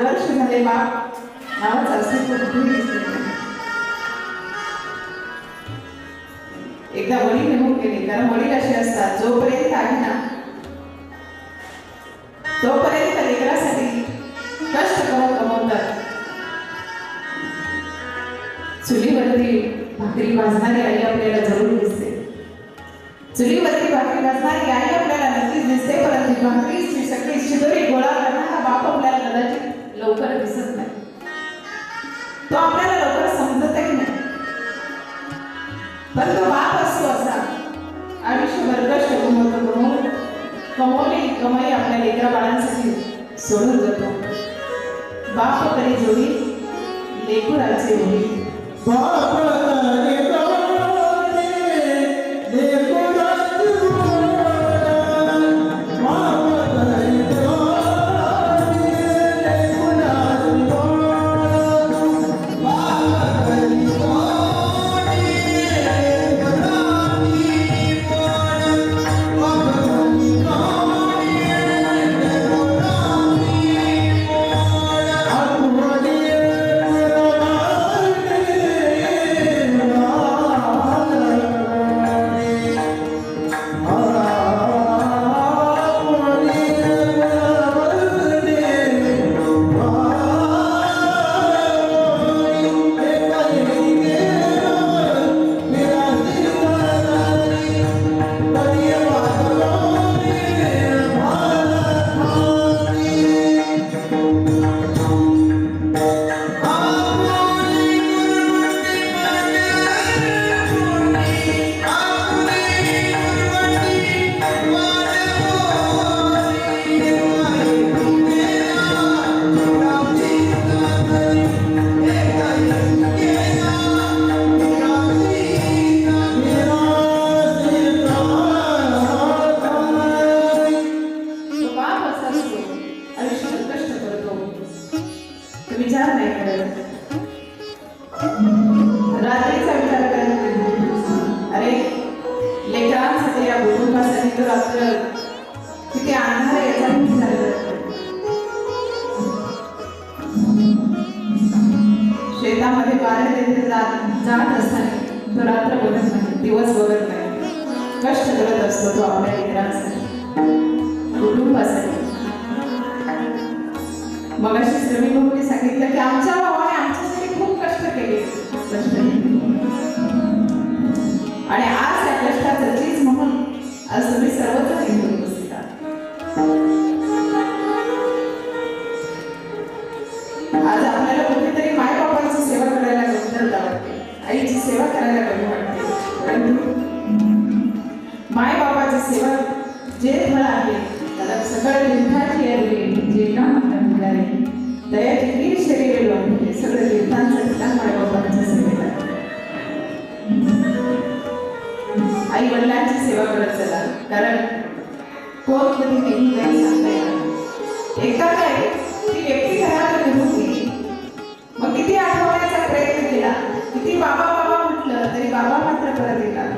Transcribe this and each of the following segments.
वर्ष झाले बाप नावाचं अस्तित्व दिसत एकदा वडील निघून गेले कारण वडील असे असतात जोपर्यंत आहे ना तोपर्यंत लेकरासाठी कष्ट करून कमवतात चुलीवरती भाकरी भाजणारी आई आपल्याला जरूर दिसते चुलीवरती भाकरी भाजणारी आई आपल्याला नक्कीच दिसते परंतु भाकरीची सगळी शिदोरी गोळा लवकर दिसत नाही. तो आपल्याला लवकर समजतही नाही. पण तो बाप असतो असा. आयुष्यभर कष्ट कमवतो कमवून कमवली कमाई आपल्या लेकरा बाळांसाठी सोडून जातो. बाप तरी जोडी लेकुराचे होईल रात्रीचा विचार करत. अरे लेकरांसाठी या कुटुंबासाठी किती अंधार आहे याचा विचार शेतामध्ये बाहेर तिथे जात जात असताना तो रात्र बघत नाही दिवस बघत नाही. कष्ट करत असतो तो आपल्या लेकरांसाठी कुटुंबासाठी मग अशी श्रमिक सांगितलं की आमच्या जे फळ आहे त्याला म्हणजे सगळं लिंथाची आहे जे काम करणारे दयाची तीर शरीर लोक सगळं लिंथांचं ठिकाण मायबापांच्या सेवेला आहे. आई वडिलांची सेवा करत चला कारण कोण कधी नेहमी नाही सांगता येणार. एकदा काय ती व्यक्ती घरात निघून गेली मग किती आठवण्याचा प्रयत्न केला. किती बाबा बाबा म्हटलं तरी बाबा मात्र परत येतात.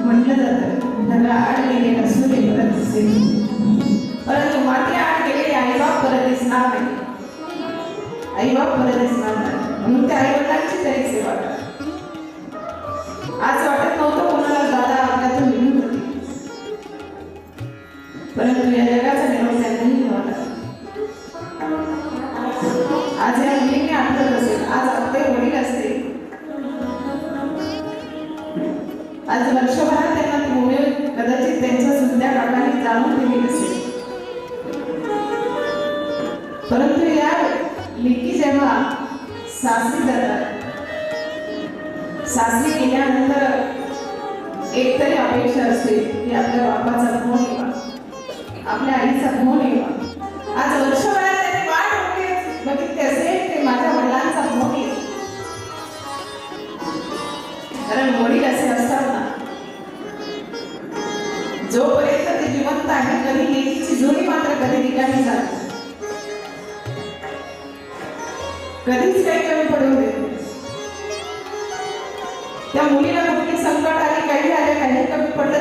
म्हटलं जातं त्याला आठ दिसणार नाही आईबाप परत दिसणार नाही म्हणून त्या आईवडिलांची तरी सेवा आज वाटत नव्हतं कोणाला दादा आपल्यातून निघून होती परंतु या जगाचा निरोप त्यांनाही घ्यावा लागला. आज या मुलीने आठवत असेल आज आपले वडील असते आज वर्षभरात त्यांना ती कदाचित त्यांच्या सुद्धा काकाने जाणून दिली नसेल परंतु या लिकी जेव्हा सासरी जातात सासरी गेल्यानंतर एकतरी अपेक्षा असते की आपल्या बापाचा फोन येवा आपल्या आईचा फोन येवा. आज वर्षभरात त्याने वाट बघित- बघितली असेल माझ्या वडिलांचा फोन येईल कारण वडील असे असतात ना जोपर्यंत ते जिवंत आहे कधी लेकीची जुनी मात्र कधी निघाली जाते कधीच काही कमी पडू देत त्या मुलीला कुठली संकट आले काही आले काही कमी पडलं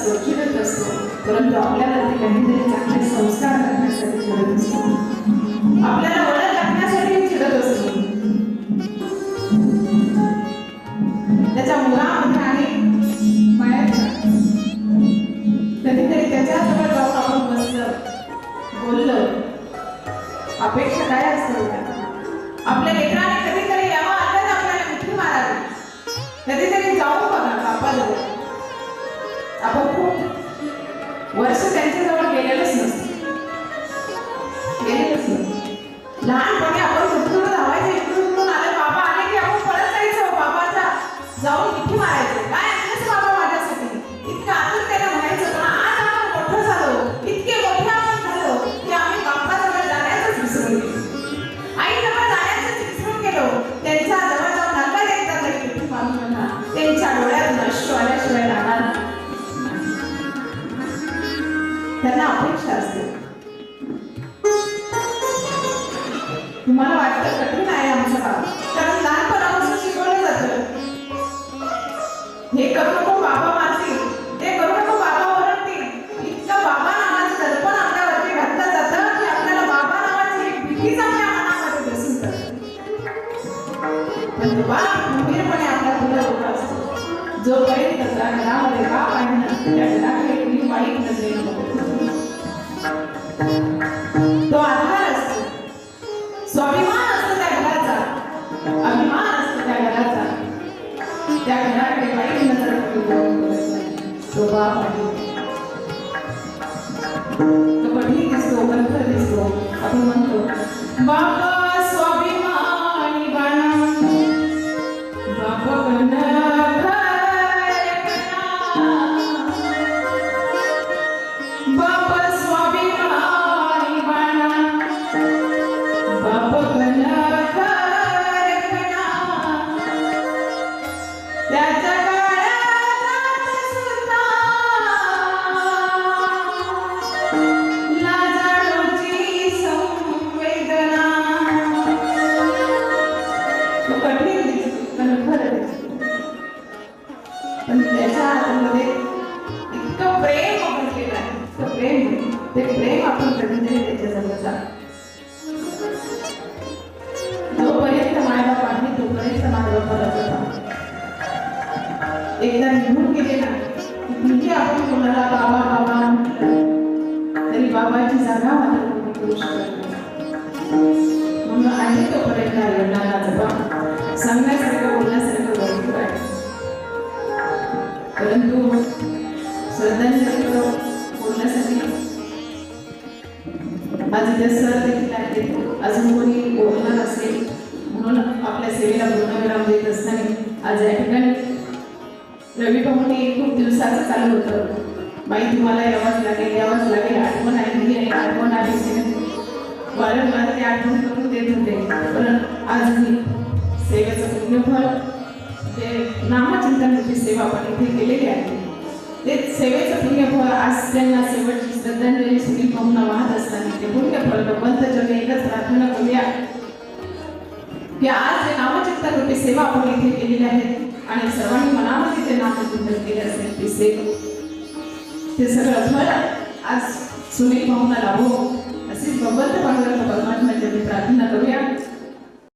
असतो चिडत असतो. परंतु आपल्याला ते काहीतरी चांगले संस्कार करण्यासाठी चिडत असतो. आपल्याला वळण लागण्यासाठी चिडत असतो. त्याच्या मुलामध्ये आणि मायाच्या कधीतरी त्याच्याजवळ जाऊन आपण बसलं बोललं अपेक्षा काय असते आपल्या लेकराने कधीतरी यावं आलं तर आपल्याला मिठी मारावी. कधीतरी जाऊ बघा बापाजवळ आपण खूप वर्ष त्यांना अपेक्षा असते. तुम्हाला वाटतं कठीण आहे आमचं काम कारण लहानपणापासून शिकवलं जातं. हे करू नको बाबा मारतील ते करू नको बाबा ओरडतील. इतकं बाबा नावाचं दर्पण आपल्यावरती घातलं जातं की आपल्याला बाबा नावाची एक भीतीच आपल्या मनामध्ये बसून जाते. पण तो गंभीरपणे आपल्या पुढे उभा असतो. जोपर्यंत त्या घरामध्ये बाप आहे ना त्या घराकडे कुणी वाईट नजरेने बघत तो आधार असतो स्वाभिमान असतो त्या घराचा. अभिमान असतो त्या घराचा. त्या घराकडे वाईट नजर तो बाप आहे. तो कधी दिसतो कंठ दिसतो. आपण म्हणतो बाबा पण त्याच्या हातामध्ये इतकं प्रेम म्हटलेलं आहे इतकं प्रेम ते प्रेम आपण कधीतरी त्याच्या जवळचा जोपर्यंत मायबाप आहे तोपर्यंत माझ्या मायबाप होता एकदा निघून गेले ना म्हणजे आपण कोणाला बाबा बाबा तरी बाबाची जागा मात्र कोणी करू शकत म्हणून आहे तोपर्यंत आईवडिलांना जपा सांगण्यासाठी श्रद्धांजली बोलण्यासाठी आज इथे सर देखील आहेत अजून कोणी बोलणार असेल म्हणून आपल्या सेवेला पूर्णविराम देत असताना आज या ठिकाणी रवी भाऊने खूप दिवसाचं चालू होतं बाई तुम्हाला यावंच लागेल यावंच लागेल आठवण आहे ही आठवण आहे वारंवार ते आठवण करून देत होते पण आज मी सेवेचं पुण्यफळ जे नामचिंतनाची सेवा आपण इथे केलेली आहे ते सेवेचं पुण्य फळ आज त्यांना शेवटची श्रद्धांजली सुनील पाहुणा वाहत असताना ते पुण्य फळ पंत जग एकच प्रार्थना करूया की आज जे नामचित्ता रूपी सेवा आपण इथे केलेली आहे आणि सर्वांनी मनामध्ये ते नामचिंतन केले असेल ते सेवा ते सगळं फळ आज सुनील पाहुणा लाभो असेच भगवंत पाहुण्याला भगवान प्रार्थना करूया